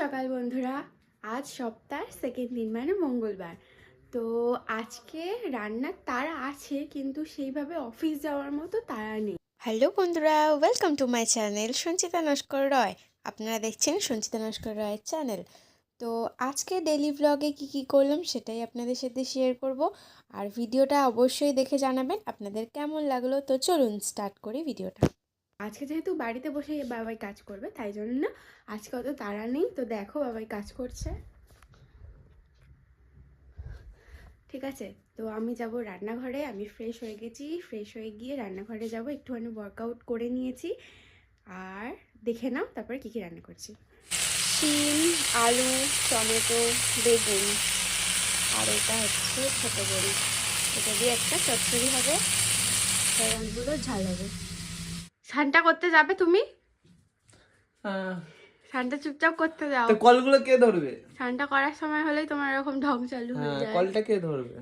সকাল বন্ধুরা। আজ সপ্তাহ সেকেন্ড দিন মানে মঙ্গলবার। তো আজকে রান্নার তাড়া আছে, কিন্তু সেইভাবে অফিস যাওয়ার মতো তারা নেই। হ্যালো বন্ধুরা welcome to my channel Sanchita Naskar Roy আপনারা দেখছেন সঞ্চিতা নস্কর রয়ের চ্যানেল তো আজকে ডেলি ব্লগে কি কি করলাম সেটাই আপনাদের সাথে শেয়ার করব। আর ভিডিওটা অবশ্যই দেখে জানাবেন আপনাদের কেমন লাগল। তো চলুন স্টার্ট করি ভিডিওটা। আজকে যেহেতু বাড়িতে বসে বাবাই কাজ করবে, তাই জন্য আজকে অত তাড়া নেই। তো দেখো বাবাই কাজ করছে। ঠিক আছে, তো আমি যাব রান্নাঘরে, আমি ফ্রেশ হয়ে গেছি। ফ্রেশ হয়ে গিয়ে রান্নাঘরে যাব, একটুখানি ওয়ার্কআউট করে নিয়েছি। আর দেখে নাও তারপরে কী কী রান্না করছি। শিম, আলু, টমেটো, বেগুন, আর এটা হচ্ছে ছোটো বড়ি। এটা দিয়ে একটা চচ্চড়ি হবে। সয়ানগুলো ঝাল হবে। স্নানটা করতে যাবে তুমি? আহ, স্নানটা চুপচাপ করতে যাও। তো কলগুলো কে ধরবে? স্নানটা করার সময় হলেই তোমার এরকম ঢং চালু হয়ে হ্যাঁ যায়। কলটা কে ধরবে?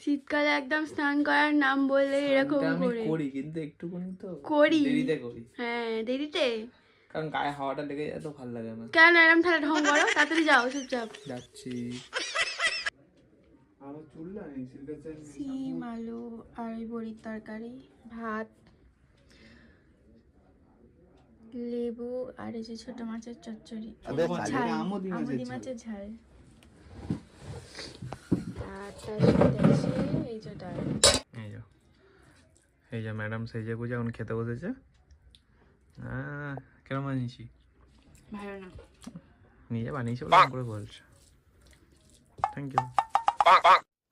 শীতকালে একদম স্নান করার নাম বললে এরকম করে। করি কিন্তু একটুখানি তো করি। দেরিতে করি। হ্যাঁ দেরিতে? কারণ গায়ে হাওয়াটা লেগে যায় তো ভালো লাগে আমার কেন এরকম তাহলে ঢং করো? তাড়াতাড়ি যাও চুপচাপ। যাচ্ছি। সিম আলু আর এই বড়ির তরকারি ভাত। লেবু আর এই যে ছোট মাছের চচ্চড়ি। ঝাল আমুদি মাছের ঝাল। এই যে ডাল। এই যা এই যা ম্যাডাম সেজে গুজে এখন খেতে বসেছে। কেন বানিয়েছি ভালো না। নিজে বানিয়েছি বলে করে বলছে। থ্যাংক ইউ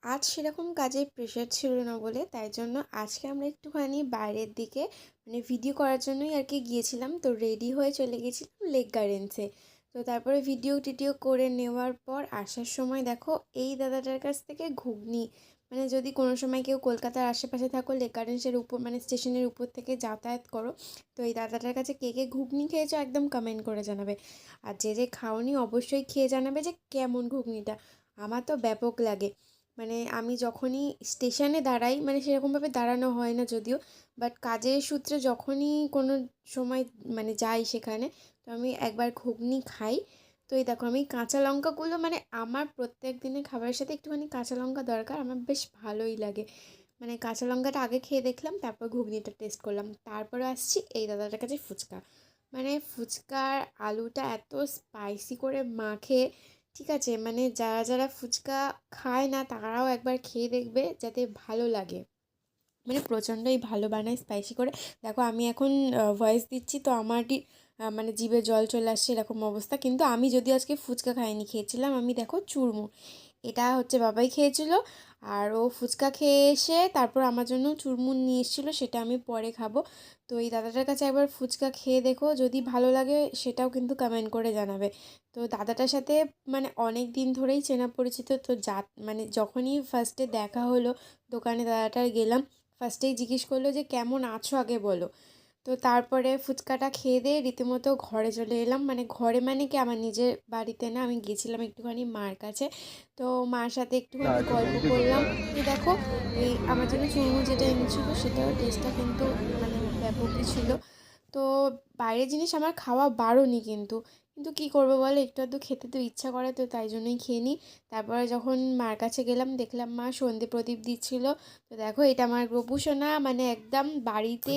আজ সেরকম কাজের প্রেশার ছিল না বলে, তাই জন্য আজকে আমরা একটুখানি বাইরের দিকে মানে ভিডিও করার জন্যই আর কি গিয়েছিলাম। তো রেডি হয়ে চলে গেছিলাম লেক গার্ডেন্সে তো তারপরে ভিডিও টিডিও করে নেওয়ার পর আসার সময় দেখো এই দাদাটার কাছ থেকে ঘুগনি মানে যদি কোনো সময় কেউ কলকাতার আশেপাশে থাকো লেক গার্ডেন্সের উপর মানে স্টেশনের উপর থেকে যাতায়াত করো, তো এই দাদাটার কাছে কে কে ঘুগনি খেয়েছো একদম কমেন্ট করে জানাবে। আর যে যে খাওনি অবশ্যই খেয়ে জানাবে যে কেমন ঘুগনিটা। আমার তো ব্যাপক লাগে। মানে আমি যখনই স্টেশনে দাঁড়াই মানে সেরকমভাবে দাঁড়ানো হয় না যদিও বাট কাজের সূত্রে যখনই কোনো সময় মানে যাই সেখানে, তো আমি একবার ঘুগনি খাই। তো এই দেখো আমি কাঁচা লঙ্কাগুলো মানে আমার প্রত্যেক দিনের খাবারের সাথে একটুখানি কাঁচা লঙ্কা দরকার, আমার বেশ ভালোই লাগে। মানে কাঁচা লঙ্কাটা আগে খেয়ে দেখলাম, তারপর ঘুগনিটা টেস্ট করলাম। তারপরে আসছি এই দাদাটার কাছে ফুচকা। মানে ফুচকার আলুটা এত স্পাইসি করে মাখে ঠিক আছে মানে যারা যারা ফুচকা খায় না, তারাও একবার খেয়ে দেখবে যাতে ভালো লাগে। মানে প্রচণ্ডই ভালো বানায় স্পাইসি করে। দেখো, আমি এখন ভয়েস দিচ্ছি, তো আমারই মানে জিভে জল চলে আসছে এরকম অবস্থা। কিন্তু আমি যদি আজকে ফুচকা খাইনি, খেয়েছিলাম আমি, দেখো, চুরমুর। এটা হচ্ছে বাবাই খেয়েছিল। আর ও ফুচকা খেয়ে এসে তারপর আমার জন্য চুরমুন নিয়ে এসেছিল, সেটা আমি পরে খাব। তো এই দাদাটার কাছে একবার ফুচকা খেয়ে দেখো, যদি ভালো লাগে সেটাও কিন্তু কমেন্ট করে জানাবে। তো দাদাটার সাথে মানে অনেক দিন ধরেই চেনা পরিচিত, তো যা মানে যখনই ফার্স্টে দেখা হলো দোকানে দাদাটার গেলাম ফার্স্টেই জিজ্ঞেস করল যে, কেমন আছো? আগে বলো। তো তারপরে ফুচকাটা খেয়ে দিয়ে রীতিমতো ঘরে চলে এলাম। মানে ঘরে মানে কি আমার নিজের বাড়িতে না আমি গেছিলাম একটুখানি মার কাছে। তো মার সাথে একটুখানি গল্প করলাম। দেখো এই আমার জন্য চুরমু যেটা এনেছিল সেটাও টেস্টটা কিন্তু মানে ব্যাপকই ছিল। তো বাইরের জিনিস আমার খাওয়া বারণই কিন্তু। কিন্তু কি করব বলো একটু আধটু খেতে তো ইচ্ছা করে তো তাই জন্যই খেয়ে নিই। তারপরে যখন মার কাছে গেলাম দেখলাম মা সন্ধে প্রদীপ দিচ্ছিল। তো দেখো এটা আমার গোপুসোনা মানে একদম বাড়িতে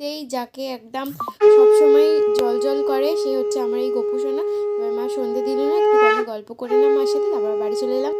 ঢুকতেই যাকে একদম সবসময় জল জল করে, সে হচ্ছে আমার এই গোপুসোনা। এবার মা সন্ধে দিল না একটু গল্প করে না মার সাথে, তারপর বাড়ি চলে এলাম।